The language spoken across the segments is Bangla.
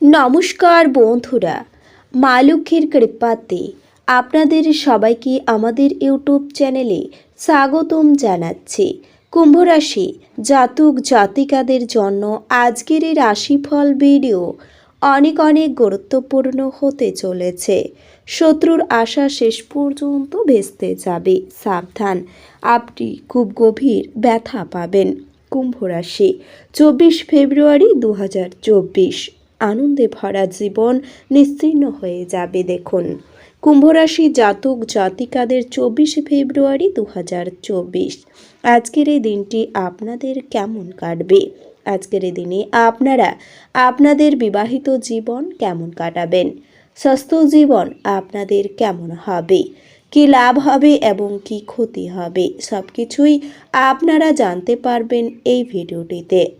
নমস্কার বন্ধুরা, মা লক্ষ্মীর কৃপাতে আপনাদের সবাইকে আমাদের ইউটিউব চ্যানেলে স্বাগতম জানাচ্ছি। কুম্ভ রাশি জাতক জাতিকাদের জন্য আজকের এই রাশিফল ভিডিও অনেক অনেক গুরুত্বপূর্ণ হতে চলেছে। শত্রুর আশা শেষ পর্যন্ত ভেস্তে যাবে। সাবধান, আপনি খুব গভীর ব্যথা পাবেন। কুম্ভ রাশি, চব্বিশ ফেব্রুয়ারি দু হাজার চব্বিশ। আনন্দে ভরা জীবন নিশ্চিন্ন হয়ে যাবে, দেখুন। কুম্ভরাশি জাতক জাতিকাদের চব্বিশে ফেব্রুয়ারি দু হাজার চব্বিশ। আজকের এই দিনটি আপনাদের কেমন কাটবে? আজকের এই দিনে আপনারা আপনাদের বিবাহিত জীবন কেমন কাটাবেন? স্বাস্থ্য জীবন আপনাদের কেমন হবে? কি লাভ হবে এবং কি ক্ষতি হবে? সব কিছুই আপনারা জানতে পারবেন এই ভিডিওটিতে।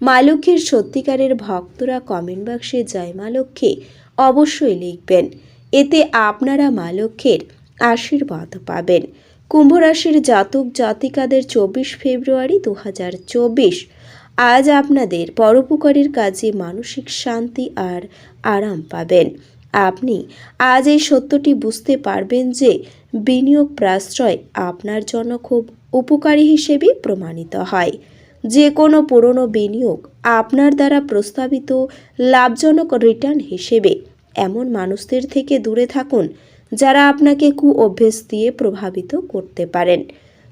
মা লক্ষ্মীর সত্যিকারের ভক্তরা কমেন্ট বক্সে জয় মা লক্ষ্মী অবশ্যই লিখবেন। এতে আপনারা মা লক্ষ্মীর আশীর্বাদ পাবেন। কুম্ভ রাশির জাতক জাতিকাদের চব্বিশ ফেব্রুয়ারি দু হাজার চব্বিশ। আজ আপনাদের পরোপকারের কাজে মানসিক শান্তি আর আরাম পাবেন। আপনি আজ এই সত্যটি বুঝতে পারবেন যে বিনিয়োগ প্রাশ্রয় আপনার জন্য খুব উপকারী হিসেবে প্রমাণিত হয়। যে কোনো পুরনো বিনিয়োগ আপনার দ্বারা প্রস্তাবিত লাভজনক রিটার্ন হিসেবে এমন মানুষদের থেকে দূরে থাকুন যারা আপনাকে কু অভ্যেস দিয়ে প্রভাবিত করতে পারেন।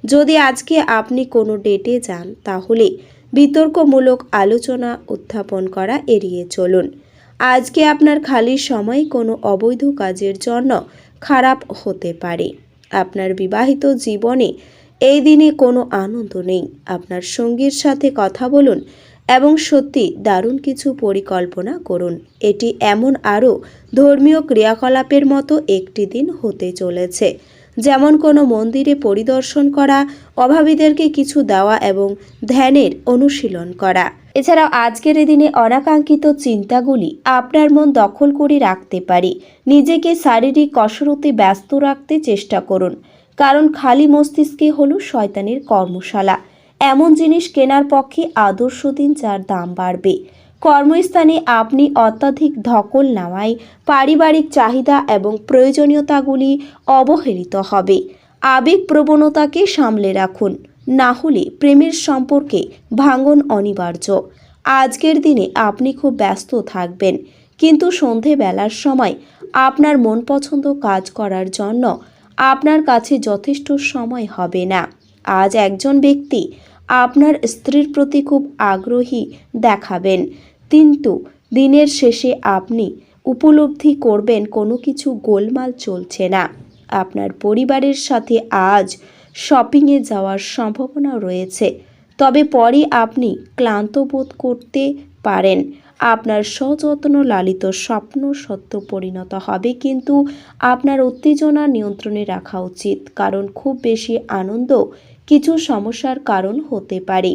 যদি আজকে আপনি কোনো ডেটে যান, তাহলে বিতর্কমূলক আলোচনা উত্থাপন করা এড়িয়ে চলুন। আজকে আপনার খালি সময় কোনো অবৈধ কাজের জন্য খারাপ হতে পারে। আপনার বিবাহিত জীবনে এই দিনে কোনো আনন্দ নেই। আপনার সঙ্গীর সাথে কথা বলুন এবং সত্যি দারুণ কিছু পরিকল্পনা করুন। এটি এমন আরও ধর্মীয় ক্রিয়াকলাপের মতো একটি দিন হতে চলেছে। যেমন কোনো মন্দিরে পরিদর্শন করা, অভাবীদেরকে কিছু দেওয়া এবং ধ্যানের অনুশীলন করা। এছাড়াও আজকের দিনে অনাকাঙ্ক্ষিত চিন্তাগুলি আপনার মন দখল করে রাখতে পারে। নিজেকে শারীরিক কসরতে ব্যস্ত রাখতে চেষ্টা করুন। কারণ খালি মস্তিষ্কে হলো শয়তানের কর্মশালা। এমন জিনিস কেনার পক্ষে আদর্শ দিন যার দাম বাড়বে। কর্মস্থানে আপনি অত্যাধিক ধকল নেওয়ায় পারিবারিক চাহিদা এবং প্রয়োজনীয়তাগুলি অবহেলিত হবে। আবেগ প্রবণতাকে সামলে রাখুন, না হলে প্রেমের সম্পর্কে ভাঙন অনিবার্য। আজকের দিনে আপনি খুব ব্যস্ত থাকবেন, কিন্তু সন্ধেবেলার সময় আপনার মন পছন্দ কাজ করার জন্য আপনার কাছে যথেষ্ট সময় হবে না। আজ একজন ব্যক্তি আপনার স্ত্রীর প্রতি খুব আগ্রহী দেখাবেন। কিন্তু দিনের শেষে আপনি উপলব্ধি করবেন কোনো কিছু গোলমাল চলছে না। আপনার পরিবারের সাথে আজ শপিংয়ে যাওয়ার সম্ভাবনা রয়েছে। তবে পরে আপনি ক্লান্ত বোধ করতে পারেন। আপনার সযত্ন লালিত স্বপ্ন সত্য পরিণত হবে, কিন্তু আপনার উত্তেজনা নিয়ন্ত্রণে রাখা উচিত, কারণ খুব বেশি আনন্দ কিছু সমস্যার কারণ হতে পারে।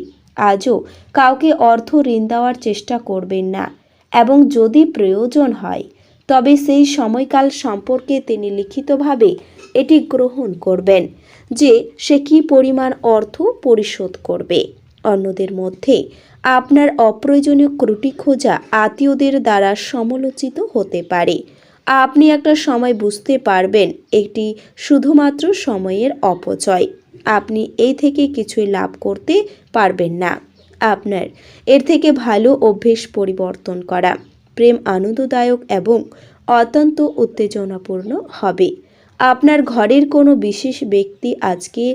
আজও কাউকে অর্থ ঋণ দেওয়ার চেষ্টা করবেন না, এবং যদি প্রয়োজন হয়, তবে সেই সময়কাল সম্পর্কে তিনি লিখিতভাবে এটি গ্রহণ করবেন যে সে কী পরিমাণ অর্থ পরিশোধ করবে। অন্যদের মধ্যে আপনার অপ্রয়োজনীয় ক্রুটি খোঁজা আত্মীয়দের দ্বারা সমালোচিত হতে পারে। আপনি একটা সময় বুঝতে পারবেন, এটি শুধুমাত্র সময়ের অপচয়। আপনি এই থেকে কিছুই লাভ করতে পারবেন না। আপনার, এর থেকে ভালো অভ্যেস পরিবর্তন করা প্রেম আনন্দদায়ক এবং অত্যন্ত উত্তেজনাপূর্ণ হবে। আপনার ঘরের কোনো বিশেষ ব্যক্তি আজকে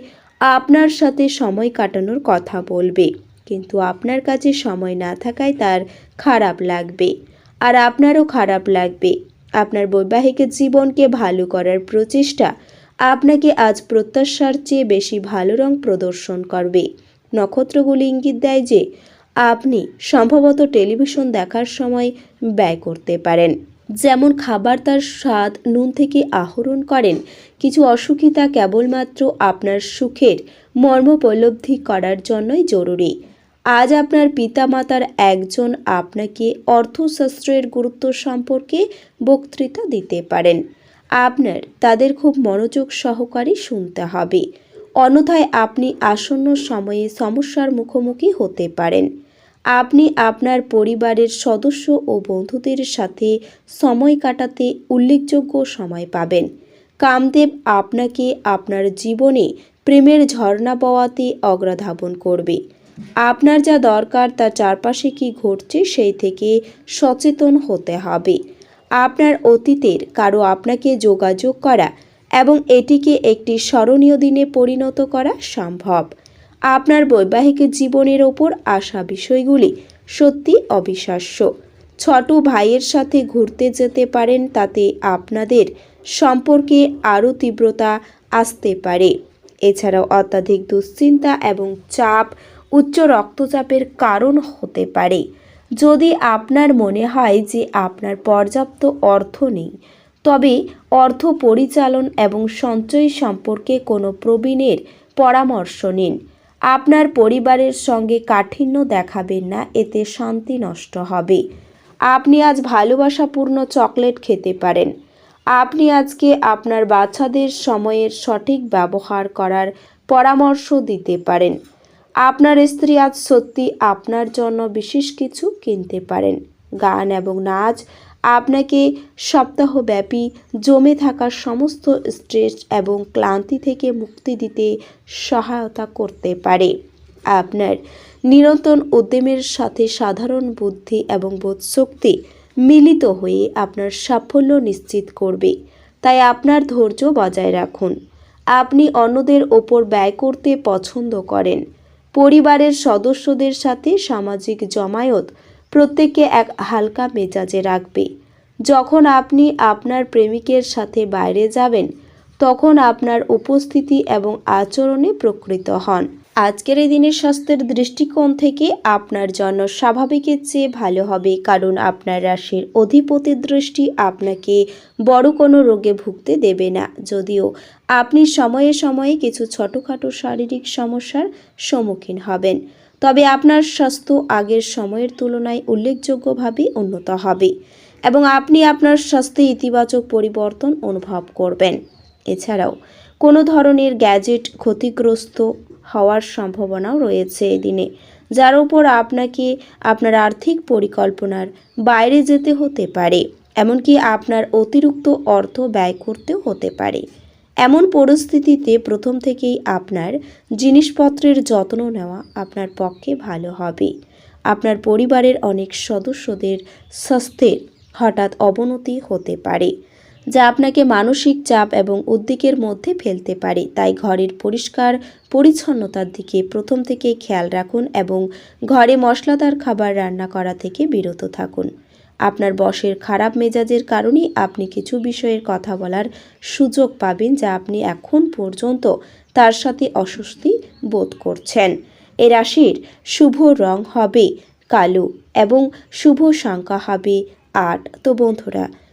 আপনার সাথে সময় কাটানোর কথা বলবে। কিন্তু আপনার কাছে সময় না থাকায় তার খারাপ লাগবে। আর আপনারও খারাপ লাগবে। আপনার বৈবাহিক জীবনকে ভালো করার প্রচেষ্টা আপনাকে আজ প্রত্যাশার চেয়ে বেশি ভালো রং প্রদর্শন করবে। নক্ষত্রগুলি ইঙ্গিত দেয় যে, আপনি সম্ভবত টেলিভিশন দেখার সময় ব্যয় করতে পারেন। যেমন খাবার তার স্বাদ, নুন থেকে আহরণ করেন। কিছু অসুখিতা কেবলমাত্র আপনার সুখের মর্মোপলব্ধি করার জন্যই জরুরি। আজ আপনার পিতামাতার একজন আপনাকে অর্থশাস্ত্রের গুরুত্ব সম্পর্কে বক্তৃতা দিতে পারেন। আপনার, তাদের খুব মনোযোগ সহকারে শুনতে হবে। অন্যথায় আপনি আসন্ন সময়ে সমস্যার মুখোমুখি হতে পারেন। আপনি আপনার পরিবারের সদস্য ও বন্ধুদের সাথে সময় কাটাতে উল্লেখযোগ্য সময় পাবেন। কামদেব আপনাকে আপনার জীবনে প্রেমের ঝর্ণা বওয়াতে অগ্রধাবন করবে। আপনার যা দরকার তার চারপাশে কি ঘটছে সেই থেকে সচেতন হতে হবে। আপনার অতীতের কারও আপনাকে যোগাযোগ করা এবং এটিকে একটি স্মরণীয় দিনে পরিণত করা সম্ভব। আপনার বৈবাহিক জীবনের ওপর আসা বিষয়গুলি সত্যি অবিশ্বাস্য। ছোট ভাইয়ের সাথে ঘুরতে যেতে পারেন তাতে আপনাদের সম্পর্কে আরও তীব্রতা আসতে পারে। এছাড়াও অত্যাধিক দুশ্চিন্তা এবং চাপ উচ্চ রক্তচাপের কারণ হতে পারে। যদি আপনার মনে হয় যে আপনার পর্যাপ্ত অর্থ নেই, তবে অর্থ পরিচালন এবং সঞ্চয় সম্পর্কে কোনো প্রবীণের পরামর্শ নিন। আপনার পরিবারের সঙ্গে কাঠিন্য দেখাবেন না, এতে শান্তি নষ্ট হবে। আপনি আজ ভালোবাসাপূর্ণ চকলেট খেতে পারেন। আপনি আজকে আপনার বাচ্চাদের সময়ের সঠিক ব্যবহার করার পরামর্শ দিতে পারেন। আপনার স্ত্রী আজ সত্যি আপনার জন্য বিশেষ কিছু কিনতে পারেন। গান এবং নাচ, আপনাকে সপ্তাহব্যাপী জমে থাকা সমস্ত স্ট্রেস এবং ক্লান্তি থেকে মুক্তি দিতে সহায়তা করতে পারে। আপনার নিরন্তর উদ্যমের সাথে সাধারণ বুদ্ধি এবং বোধশক্তি মিলিত হয়ে আপনার সাফল্য নিশ্চিত করবে। তাই আপনার ধৈর্য বজায় রাখুন। আপনি অন্যদের ওপর ব্যয় করতে পছন্দ করেন। পরিবারের সদস্যদের সাথে সামাজিক জমায়ত প্রত্যেককে এক হালকা মেজাজে রাখবে। যখন আপনি আপনার প্রেমিকের সাথে বাইরে যাবেন, তখন আপনার উপস্থিতি এবং আচরণে প্রকৃত হন। আজকের এই দিনের স্বাস্থ্যের দৃষ্টিকোণ থেকে আপনার জন্য স্বাভাবিকের চেয়ে ভালো হবে, কারণ আপনার রাশির অধিপতির দৃষ্টি আপনাকে বড় কোনো রোগে ভুগতে দেবে না। যদিও আপনি সময়ে সময়ে কিছু ছোটোখাটো শারীরিক সমস্যার সম্মুখীন হবেন, তবে আপনার স্বাস্থ্য আগের সময়ের তুলনায় উল্লেখযোগ্যভাবে উন্নত হবে এবং আপনি আপনার স্বাস্থ্যে ইতিবাচক পরিবর্তন অনুভব করবেন। এছাড়াও কোনো ধরনের গ্যাজেট ক্ষতিগ্রস্ত হওয়ার সম্ভাবনাও রয়েছে এই দিনে, যার উপর আপনাকে আপনার আর্থিক পরিকল্পনার বাইরে যেতে হতে পারে, এমনকি আপনার অতিরিক্ত অর্থ ব্যয় করতেও হতে পারে। এমন পরিস্থিতিতে প্রথম থেকেই আপনার জিনিসপত্রের যত্ন নেওয়া আপনার পক্ষে ভালো হবে। আপনার পরিবারের অনেক সদস্যদের স্বাস্থ্যের হঠাৎ অবনতি হতে পারে। যা আপনাকে মানসিক চাপ এবং উদ্বেগের মধ্যে ফেলতে পারে। তাই ঘরের পরিষ্কার পরিচ্ছন্নতার দিকে প্রথম থেকেই খেয়াল রাখুন এবং ঘরে মশলাদার খাবার রান্না করা থেকে বিরত থাকুন। আপনার বসের খারাপ মেজাজের কারণেই আপনি কিছু বিষয়ের কথা বলার সুযোগ পাবেন যা আপনি এখন পর্যন্ত তার সাথে অস্বস্তি বোধ করছেন। এ রাশির শুভ রং হবে কালো এবং শুভ সংখ্যা হবে আট। তো বন্ধুরা